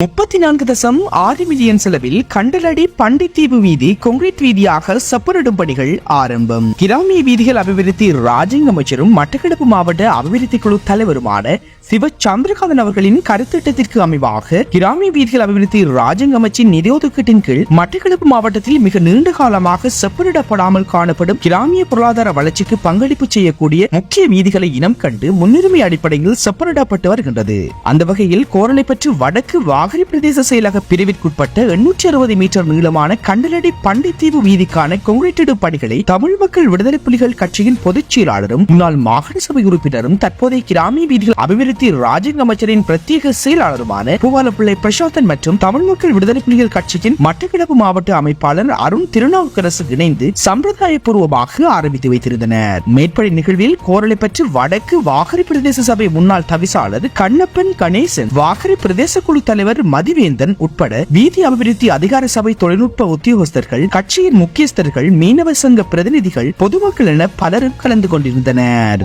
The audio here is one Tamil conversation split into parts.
முப்பத்தி நான்கு தசம் ஆறு மில்லியன் செலவில் கண்டலடி பண்டித்தீவு வீதி கொங்கிரீட் வீதியாக செப்பரிடும் பணிகள் ஆரம்பம். கிராமிய வீதிகள் அபிவிருத்தி ராஜிங் அமைச்சரும் மட்டக்களப்பு மாவட்ட அபிவிருத்தி குழு தலைவருமான சிவ சந்திரகாந்தன் அவர்களின் கருத்திட்டத்திற்கு அமைவாக கிராமிய வீதிகள் அபிவிருத்தி ராஜிங் அமைச்சின் நிதி ஒதுக்கீட்டின் கீழ் மட்டக்களப்பு மாவட்டத்தில் மிக நீண்ட காலமாக செப்பரிடப்படாமல் காணப்படும் கிராமிய பொருளாதார வளர்ச்சிக்கு பங்களிப்பு செய்யக்கூடிய முக்கிய வீதிகளை இனம் கண்டு முன்னுரிமை அடிப்படையில் செப்பரிடப்பட்டு வருகின்றது. அந்த வகையில் கோரளைப்பற்று வடக்கு வாகரி பிரதேச செயலக பிரிவிற்குட்பட்ட எண்ணூற்றி அறுபது மீட்டர் நீளமான கண்டலடி பண்டித்தீவு வீதிக்கான கொங்கிரீட்டு பணிகளை தமிழ் மக்கள் விடுதலை புலிகள் கட்சியின் பொதுச் செயலாளரும் முன்னாள் மாகாண சபை உறுப்பினரும் தற்போதைய கிராமிய வீதிகள் அபிவிருத்தி ராஜ்யங்க அமைச்சரின் பிரத்யேக செயலாளருமான பூவாலப்பிள்ளை பிரசாந்தன் மற்றும் தமிழ் மக்கள் விடுதலை புலிகள் கட்சியின் மட்டக்கிழப்பு மாவட்ட அமைப்பாளர் அருண் திருநாவுக்கரசு இணைந்து சம்பிரதாயபூர்வமாக ஆரம்பித்து வைத்திருந்தனர். மேற்படி நிகழ்வில் கோரலை பற்றி வடக்கு வாகரி பிரதேச சபை முன்னாள் தவிசாளர் கண்ணப்பன் கணேசன் வாகரி பிரதேச குழு தலைவர் மதிவேந்தன் உட்பட வீதி அபிவிருத்தி அதிகார சபை தொழில்நுட்ப உத்தியோகஸ்தர்கள் கட்சியின் முக்கியஸ்தர்கள் மீனவ சங்க பிரதிநிதிகள் பொதுமக்கள் என பலரும் கலந்து கொண்டிருந்தனர்.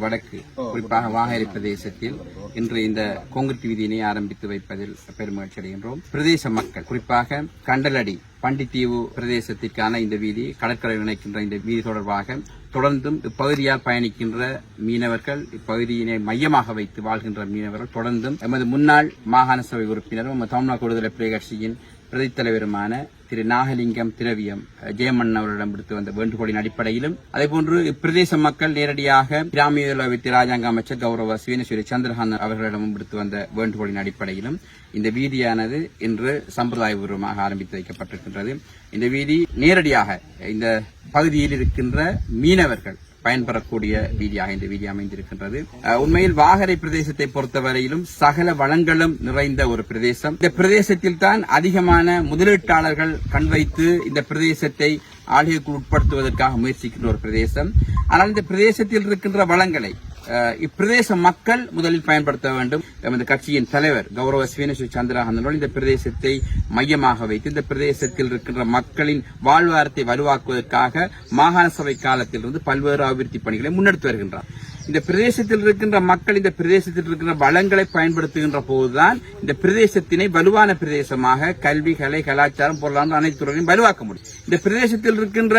வடக்கு குறிப்பாக வாகரி பிரதேசத்தில் இன்று இந்த கொங்கிரீட் வீதியினை ஆரம்பித்து வைப்பதில் பெருமகிழ்ச்சி அடைகின்றோம் பிரதேச மக்கள் குறிப்பாக கண்டலடி பண்டித்தீவு பிரதேசத்திற்கான இந்த வீதி கடற்கரை இணைக்கின்ற இந்த வீதி தொடர்பாக தொடர்ந்தும் இப்பகுதியால் பயணிக்கின்ற மீனவர்கள் இப்பகுதியினை மையமாக வைத்து வாழ்கின்ற மீனவர்கள் தொடர்ந்தும் எமது முன்னாள் மாகாண சபை உறுப்பினரும் தமிழ்நாடு விடுதலை புலிகள் கட்சியின் பிரதித் தலைவருமான திரு நாகலிங்கம் திரவியம் ஜெயமன் அவர்களிடம் விடுத்து வந்த வேண்டுகோளின் அடிப்படையிலும் அதேபோன்று இப்பிரதேச மக்கள் நேரடியாக கிராமிய ராஜாங்க அமைச்சர் கௌரவ சிவனேஸ்வரி சந்திரகாந்தன் அவர்களிடமும் விடுத்து வந்த வேண்டுகோளின் அடிப்படையிலும் இந்த வீதியானது இன்று சம்பிரதாயபூர்வமாக ஆரம்பித்து வைக்கப்பட்டிருக்கின்றது. இந்த வீதி நேரடியாக இந்த பகுதியில் இருக்கின்ற மீனவர்கள் பயன்பெறக்கூடிய வீதியாக இந்த வீதி அமைந்திருக்கின்றது. உண்மையில் வாகரை பிரதேசத்தை பொறுத்தவரையிலும் சகல வளங்களும் நிறைந்த ஒரு பிரதேசம். இந்த பிரதேசத்தில் தான் அதிகமான முதலீட்டாளர்கள் கண் வைத்து இந்த பிரதேசத்தை ஆளுகைக்கு உட்படுத்துவதற்காக முயற்சிக்கின்ற ஒரு பிரதேசம். ஆனால் இந்த பிரதேசத்தில் இருக்கின்ற வளங்களை இப்பிரதேச மக்கள் முதலில் பயன்படுத்த வேண்டும். எமது கட்சியின் தலைவர் கௌரவ ஸ்வீனஸ்வரி சந்திராகந்தனோடு இந்த பிரதேசத்தை மையமாக வைத்து இந்த பிரதேசத்தில் இருக்கின்ற மக்களின் வாழ்வாரத்தை வலுவாக்குவதற்காக மாகாண சபை காலத்திலிருந்து பல்வேறு அபிவிருத்தி பணிகளை முன்னெடுத்து வருகின்றார். இந்த பிரதேசத்தில் இருக்கின்ற மக்கள் இந்த பிரதேசத்தில் இருக்கின்ற வளங்களை பயன்படுத்துகின்ற போதுதான் இந்த பிரதேசத்தினை வலுவான பிரதேசமாக கல்வி கலை கலாச்சாரம் பொருளாதாரம் அனைத்து துறைகளையும் வலுவாக்க முடியும். இந்த பிரதேசத்தில் இருக்கின்ற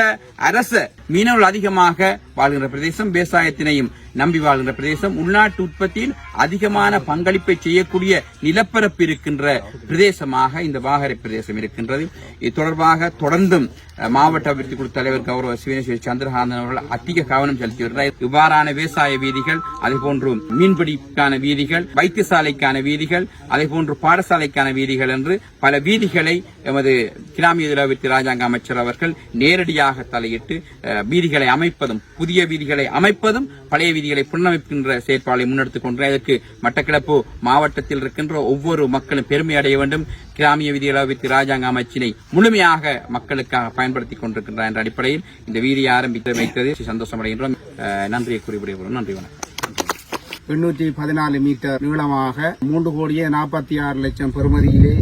அரச மீனவர்கள் அதிகமாக வாழ்கின்ற பிரதேசம் விவசாயத்தினையும் நம்பி வாழ்கின்ற பிரதேசம் உள்நாட்டு உற்பத்தியில் அதிகமான பங்களிப்பை செய்யக்கூடிய நிலப்பரப்பு இருக்கின்ற பிரதேசமாக இந்த வாகரை பிரதேசம் இருக்கின்றது. இது தொடர்பாக தொடர்ந்தும் மாவட்ட அபிவிருத்தி குழு தலைவர் கௌரவ சிவனேஸ்வரி சந்திரகாந்தன் அவர்கள் அதிக கவனம் செலுத்தி வருகிறார். இவ்வாறான விவசாய வீதிகள் அதேபோன்று மீன்பிடிக்கான வீதிகள் வைத்தியசாலைக்கான வீதிகள் அதே போன்று பாடசாலைக்கான வீதிகள் என்று பல வீதிகளை எமது கிராமிய அபிவிருத்தி ராஜாங்க அமைச்சர் அவர்கள் நேரடியாக தலையிட்டு அஹ், வீதிகளை அமைப்பதும் புதிய வீதிகளை அமைப்பதும் பழைய வீதி வீதிகளை புனரமைக்கின்ற செயற்பாடை முன்னெடுத்துக் கொண்டு இதற்கு மாவட்டத்தில் இருக்கின்ற ஒவ்வொரு மக்களும் பெருமை அடைய வேண்டும். கிராமிய வீதிகள் அபிவிருத்தி ராஜாங்க அமைச்சினை முழுமையாக மக்களுக்காக பயன்படுத்திக் கொண்டிருக்கின்றார் என்ற அடிப்படையில் இந்த வீதியை ஆரம்பித்து வைத்தது. சந்தோஷம் அடைகின்றோம் நன்றியை குறிப்பிடுகிறோம் நன்றி வணக்கம். எண்ணூற்றி பதினாலு மீட்டர் நீளமாக மூன்று கோடியே நாற்பத்தி ஆறு லட்சம் பெறுமதியிலே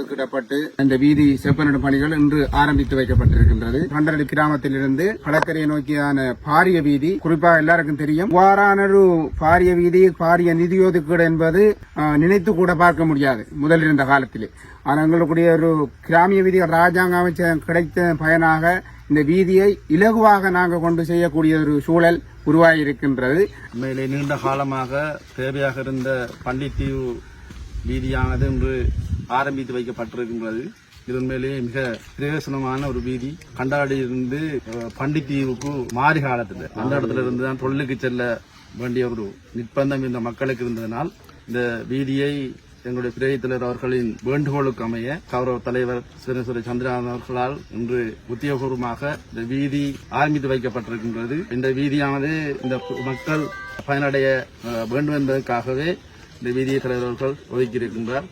ஒதுக்கிடப்பட்டு இந்த வீதி செப்பனிடும் பணிகள் இன்று ஆரம்பித்து வைக்கப்பட்டிருக்கின்றது. கண்டரடி கிராமத்திலிருந்து கடற்கரையை நோக்கியான பாரிய வீதி குறிப்பாக எல்லாருக்கும் தெரியும். இவ்வாறான ஒரு பாரிய வீதி பாரிய நிதி ஒதுக்கீடு என்பது நினைத்து கூட பார்க்க முடியாது முதல் இருந்த காலத்திலே. ஆனால் எங்களுடைய ஒரு கிராமிய வீதி ராஜாங்க அமைச்சர் கிடைத்த பயனாக இந்த வீதியை இலகுவாக நாங்கள் கொண்டு செய்யக்கூடிய ஒரு சூழல் உருவாகியிருக்கின்றது. மேலே உண்மையிலே நீண்ட காலமாக தேவையாக இருந்த பண்டித்தீவு வீதியானது இன்று ஆரம்பித்து வைக்கப்பட்டிருக்கின்றது. இது உண்மையிலேயே மிக பிரயோசனமான ஒரு வீதி. கண்டாடியிலிருந்து அஹ், பண்டித்தீவுக்கு மாறி காலத்தில். அந்த இடத்துல இருந்து தான் தொழிலுக்கு செல்ல வேண்டிய ஒரு நிர்பந்தம் இந்த மக்களுக்கு இருந்ததனால் இந்த வீதியை எங்களுடைய பிரேயத்தலைவர் அவர்களின் வேண்டுகோளுக்கு அமைய கௌரவ தலைவர் சிவனேஸ்வரி சந்திரகாந்தன் அவர்களால் இன்று உத்தியோகபூர்வமாக இந்த வீதி ஆரம்பித்து வைக்கப்பட்டிருக்கின்றது. இந்த வீதியானது இந்த மக்கள் பயனடைய வேண்டும் என்பதற்காகவே இந்த வீதியை தலைவர் அவர்கள் ஒதுக்கியிருக்கின்றார்.